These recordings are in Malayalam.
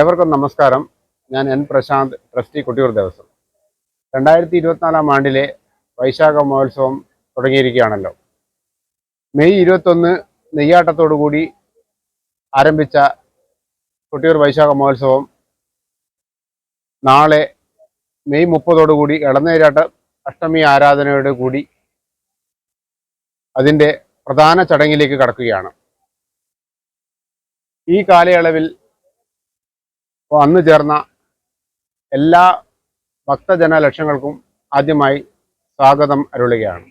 ഏവർക്കും നമസ്കാരം. ഞാൻ എൻ പ്രശാന്ത് ട്രസ്റ്റി കൊട്ടിയൂർ ദേവസ്വം. രണ്ടായിരത്തി ഇരുപത്തിനാലാം ആണ്ടിലെ വൈശാഖ മഹോത്സവം തുടങ്ങിയിരിക്കുകയാണല്ലോ. മെയ് ഇരുപത്തൊന്ന് നെയ്യാട്ടത്തോടുകൂടി ആരംഭിച്ച കൊട്ടിയൂർ വൈശാഖ മഹോത്സവം നാളെ മെയ് മുപ്പതോടുകൂടി ഇളനേരാട്ട അഷ്ടമി ആരാധനയോട് കൂടി അതിന്റെ പ്രധാന ചടങ്ങിലേക്ക് കടക്കുകയാണ്. ഈ കാലയളവിൽ വന്നു ചേർന്ന എല്ലാ ഭക്തജന ലക്ഷങ്ങൾക്കും ആദ്യമായി സ്വാഗതം അരുളുകയാണ്.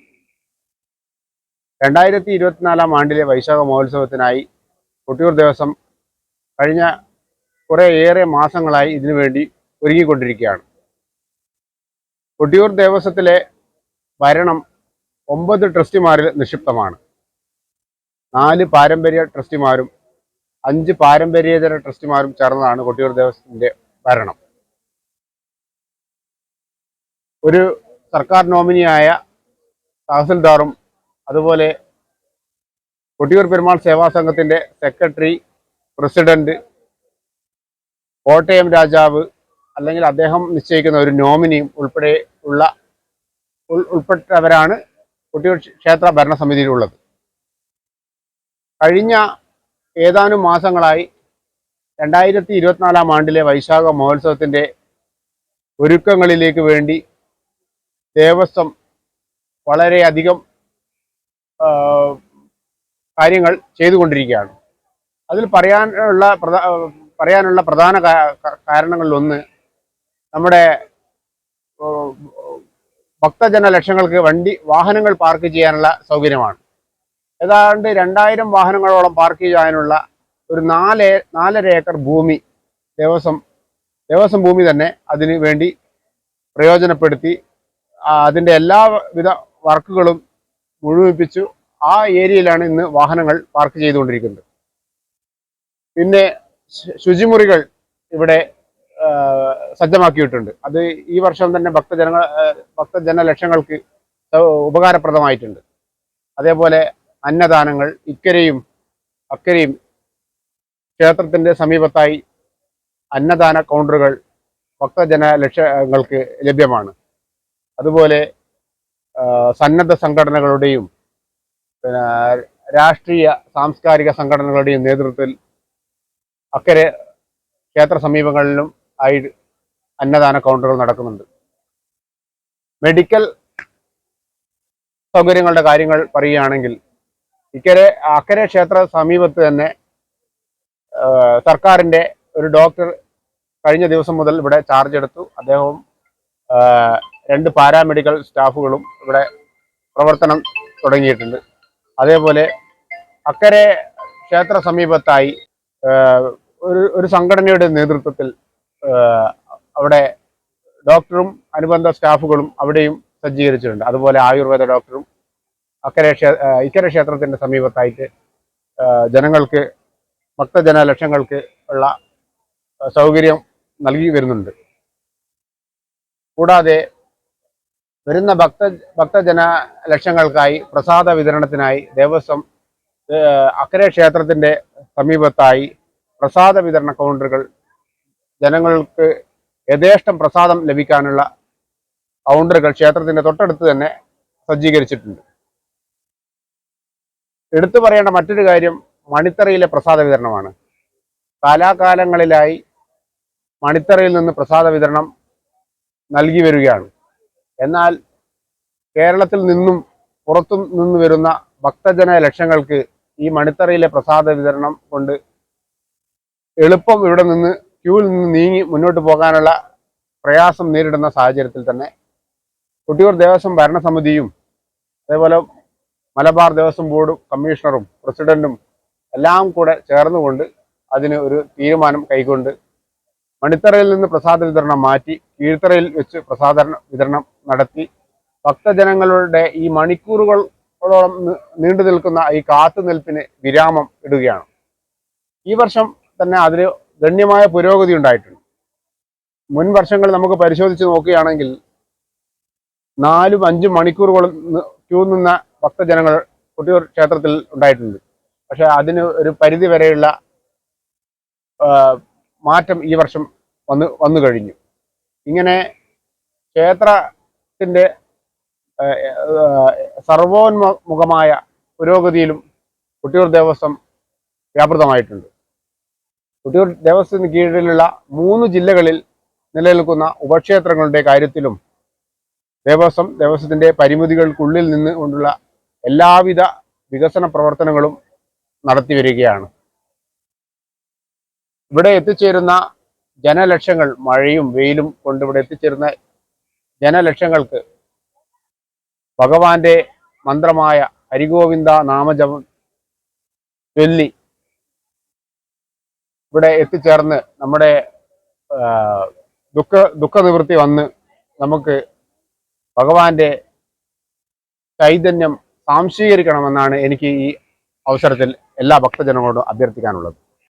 രണ്ടായിരത്തി ഇരുപത്തിനാലാം ആണ്ടിലെ വൈശാഖ മഹോത്സവത്തിനായി കൊട്ടിയൂർ ദേവസ്വം കഴിഞ്ഞ കുറേ ഏറെ മാസങ്ങളായി ഇതിനുവേണ്ടി ഒരുങ്ങിക്കൊണ്ടിരിക്കുകയാണ്. കൊട്ടിയൂർ ദേവസ്വത്തിലെ ഭരണം ഒമ്പത് ട്രസ്റ്റിമാരിൽ നിക്ഷിപ്തമാണ്. നാല് പാരമ്പര്യ ട്രസ്റ്റിമാരും അഞ്ച് പാരമ്പര്യേതര ട്രസ്റ്റിമാരും ചേർന്നതാണ് കൊട്ടിയൂർ ദേവസ്വത്തിന്റെ ഭരണം. ഒരു സർക്കാർ നോമിനിയായ തഹസിൽദാറും അതുപോലെ കൊട്ടിയൂർ പെരുമാൾ സേവാ സംഘത്തിന്റെ സെക്രട്ടറി പ്രസിഡന്റ് കോട്ടയം രാജാവ് അല്ലെങ്കിൽ അദ്ദേഹം നിശ്ചയിക്കുന്ന ഒരു നോമിനിയും ഉൾപ്പെടെ ഉള്ള ഉൾപ്പെട്ടവരാണ് കൊട്ടിയൂർ ക്ഷേത്ര ഭരണസമിതിയിലുള്ളത്. കഴിഞ്ഞ ഏതാനും മാസങ്ങളായി രണ്ടായിരത്തി ഇരുപത്തിനാലാം ആണ്ടിലെ വൈശാഖ മഹോത്സവത്തിന്റെ ഒരുക്കങ്ങളിലേക്ക് വേണ്ടി ദേവസ്വം വളരെയധികം കാര്യങ്ങൾ ചെയ്തുകൊണ്ടിരിക്കുകയാണ്. അതിൽ പറയാനുള്ള പ്രധാ പറയാനുള്ള പ്രധാന കാരണങ്ങളിലൊന്ന് നമ്മുടെ ഭക്തജന ലക്ഷങ്ങൾക്ക് വണ്ടി വാഹനങ്ങൾ പാർക്ക് ചെയ്യാനുള്ള സൗകര്യമാണ്. ഏതാണ്ട് രണ്ടായിരം വാഹനങ്ങളോളം പാർക്ക് ചെയ്യാനുള്ള ഒരു നാല് നാലര ഏക്കർ ഭൂമി ദേവസ്വം ദേവസ്വം ഭൂമി തന്നെ അതിന് വേണ്ടി പ്രയോജനപ്പെടുത്തി അതിന്റെ എല്ലാവിധ വർക്കുകളും മുഴുവിപ്പിച്ചു. ആ ഏരിയയിലാണ് ഇന്ന് വാഹനങ്ങൾ പാർക്ക് ചെയ്തുകൊണ്ടിരിക്കുന്നത്. പിന്നെ ശുചിമുറികൾ ഇവിടെ സജ്ജമാക്കിയിട്ടുണ്ട്. അത് ഈ വർഷം തന്നെ ഭക്തജനങ്ങൾ ഭക്തജന ലക്ഷങ്ങൾക്ക് ഉപകാരപ്രദമായിട്ടുണ്ട്. അതേപോലെ അന്നദാനങ്ങൾ ഇക്കരെയും അക്കരെയും ക്ഷേത്രത്തിന്റെ സമീപത്തായി അന്നദാന കൗണ്ടറുകൾ ഭക്തജന ലക്ഷ്യങ്ങൾക്ക് ലഭ്യമാണ്. അതുപോലെ സന്നദ്ധ സംഘടനകളുടെയും പിന്നെ രാഷ്ട്രീയ സാംസ്കാരിക സംഘടനകളുടെയും നേതൃത്വത്തിൽ അക്കരെ ക്ഷേത്ര സമീപങ്ങളിലും ആയി അന്നദാന കൗണ്ടറുകൾ നടക്കുന്നുണ്ട്. മെഡിക്കൽ സൗകര്യങ്ങളുടെ കാര്യങ്ങൾ പറയുകയാണെങ്കിൽ ഇക്കരെ അക്കരെ ക്ഷേത്ര സമീപത്ത് തന്നെ സർക്കാരിന്റെ ഒരു ഡോക്ടർ കഴിഞ്ഞ ദിവസം മുതൽ ഇവിടെ ചാർജ് എടുത്തു. അദ്ദേഹവും രണ്ട് പാരാമെഡിക്കൽ സ്റ്റാഫുകളും ഇവിടെ പ്രവർത്തനം തുടങ്ങിയിട്ടുണ്ട്. അതേപോലെ അക്കരെ ക്ഷേത്ര സമീപത്തായി ഒരു ഒരു സംഘടനയുടെ നേതൃത്വത്തിൽ അവിടെ ഡോക്ടറും അനുബന്ധ സ്റ്റാഫുകളും അവിടെയും സജ്ജീകരിച്ചിട്ടുണ്ട്. അതുപോലെ ആയുർവേദ ഡോക്ടറും അക്കരെ ഇക്കര ക്ഷേത്രത്തിന്റെ സമീപത്തായിട്ട് ജനങ്ങൾക്ക് ഭക്തജന ലക്ഷങ്ങൾക്ക് ഉള്ള സൗകര്യം നൽകി വരുന്നുണ്ട്. കൂടാതെ വരുന്ന ഭക്ത ഭക്തജന ലക്ഷങ്ങൾക്കായി പ്രസാദ വിതരണത്തിനായി ദേവസ്വം അക്കരെ ക്ഷേത്രത്തിന്റെ സമീപത്തായി പ്രസാദ വിതരണ കൗണ്ടറുകൾ ജനങ്ങൾക്ക് യഥേഷ്ടം പ്രസാദം ലഭിക്കാനുള്ള കൗണ്ടറുകൾ ക്ഷേത്രത്തിന്റെ തൊട്ടടുത്ത് തന്നെ സജ്ജീകരിച്ചിട്ടുണ്ട്. എടുത്തു പറയേണ്ട മറ്റൊരു കാര്യം മണിത്തറയിലെ പ്രസാദ വിതരണമാണ്. കാലാകാലങ്ങളിലായി മണിത്തറയിൽ നിന്ന് പ്രസാദ വിതരണം നൽകി വരികയാണ്. എന്നാൽ കേരളത്തിൽ നിന്നും പുറത്തു നിന്ന് വരുന്ന ഭക്തജന ലക്ഷങ്ങൾക്ക് ഈ മണിത്തറയിലെ പ്രസാദ വിതരണം കൊണ്ട് എളുപ്പം ഇവിടെ നിന്ന് ക്യൂവിൽ നിന്ന് നീങ്ങി മുന്നോട്ട് പോകാനുള്ള പ്രയാസം നേരിടുന്ന സാഹചര്യത്തിൽ തന്നെ. കൊട്ടിയൂർ ദേവസ്വം ഭരണസമിതിയും അതേപോലെ മലബാർ ദേവസ്വം ബോർഡും കമ്മീഷണറും പ്രസിഡന്റും എല്ലാം കൂടെ ചേർന്നുകൊണ്ട് അതിന് ഒരു തീരുമാനം കൈക്കൊണ്ട് മണിത്തറയിൽ നിന്ന് പ്രസാദ വിതരണം മാറ്റി കീഴ്ത്തറയിൽ വെച്ച് പ്രസാദ വിതരണം നടത്തി. ഭക്തജനങ്ങളുടെ ഈ മണിക്കൂറുകളോളം നീണ്ടു നിൽക്കുന്ന ഈ കാത്തുനിൽപ്പിന് വിരാമം ഇടുകയാണ്. ഈ വർഷം തന്നെ അതിന് ഗണ്യമായ പുരോഗതി ഉണ്ടായിട്ടുണ്ട്. മുൻ വർഷങ്ങൾ നമുക്ക് പരിശോധിച്ച് നോക്കുകയാണെങ്കിൽ നാലും അഞ്ചും മണിക്കൂറുകൾ ക്യൂ നിന്ന ഭക്തജനങ്ങൾ കൊട്ടിയൂർ ക്ഷേത്രത്തിൽ ഉണ്ടായിട്ടുണ്ട്. പക്ഷേ അതിന് ഒരു പരിധി വരെയുള്ള മാറ്റം ഈ വർഷം വന്ന് വന്നു കഴിഞ്ഞു. ഇങ്ങനെ ക്ഷേത്രത്തിന്റെ സർവോന്മുഖമായ പുരോഗതിയിലും കുട്ടിയൂർ ദേവസ്വം വ്യാപൃതമായിട്ടുണ്ട്. കുട്ടിയൂർ ദേവസ്വത്തിന് കീഴിലുള്ള മൂന്ന് ജില്ലകളിൽ നിലനിൽക്കുന്ന ഉപക്ഷേത്രങ്ങളുടെ കാര്യത്തിലും ദേവസ്വം ദേവസ്വത്തിന്റെ പരിമിതികൾക്കുള്ളിൽ നിന്ന് കൊണ്ടുള്ള എല്ലാവിധ വികസന പ്രവർത്തനങ്ങളും നടത്തി വരികയാണ്. ഇവിടെ എത്തിച്ചേരുന്ന ജനലക്ഷങ്ങൾ മഴയും വെയിലും കൊണ്ട് ഇവിടെ എത്തിച്ചേരുന്ന ജനലക്ഷങ്ങൾക്ക് ഭഗവാന്റെ മന്ത്രമായ ഹരിഗോവിന്ദ നാമജപം ചൊല്ലി ഇവിടെ എത്തിച്ചേർന്ന് നമ്മുടെ ദുഃഖ ദുഃഖനിവൃത്തി വന്ന് നമുക്ക് ഭഗവാന്റെ ചൈതന്യം സാംശീകരിക്കണമെന്നാണ് എനിക്ക് ഈ അവസരത്തിൽ എല്ലാ ഭക്തജനങ്ങളോടും അഭ്യർത്ഥിക്കാനുള്ളത്.